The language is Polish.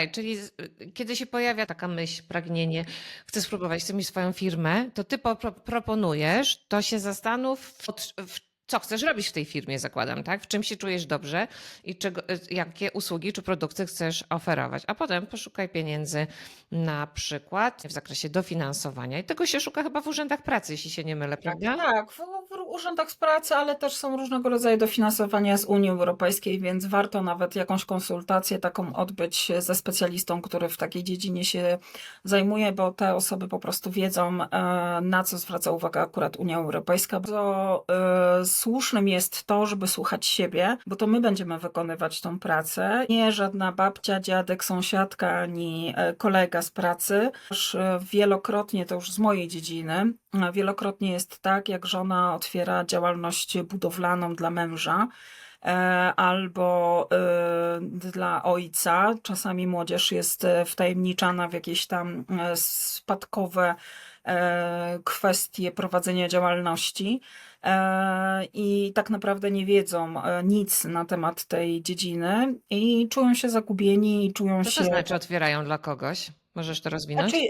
Okej, czyli z- kiedy się pojawia taka myśl, pragnienie, chcę spróbować, chcę mieć swoją firmę, to ty po, pro, proponujesz, to się zastanów, w, w, co chcesz robić w tej firmie, zakładam, tak? W czym się czujesz dobrze i czego, jakie usługi czy produkty chcesz oferować. A potem poszukaj pieniędzy na przykład w zakresie dofinansowania. I tego się szuka chyba w urzędach pracy, jeśli się nie mylę, prawda? Tak, w, w urzędach pracy, ale też są różnego rodzaju dofinansowania z Unii Europejskiej, więc warto nawet jakąś konsultację taką odbyć ze specjalistą, który w takiej dziedzinie się zajmuje, bo te osoby po prostu wiedzą, e, na co zwraca uwagę akurat Unia Europejska. Bardzo e, słusznym jest to, żeby słuchać siebie, bo to my będziemy wykonywać tą pracę. Nie żadna babcia, dziadek, sąsiadka ani e, kolega z pracy. Wielokrotnie, to już z mojej dziedziny, wielokrotnie jest tak, jak żona otwiera działalność budowlaną dla męża. e, Albo e, dla ojca. Czasami młodzież jest wtajemniczana w jakieś tam e, spadkowe kwestie prowadzenia działalności i tak naprawdę nie wiedzą nic na temat tej dziedziny i czują się zagubieni i czują Co się. to znaczy otwierają dla kogoś? Możesz to rozwinąć? Znaczy,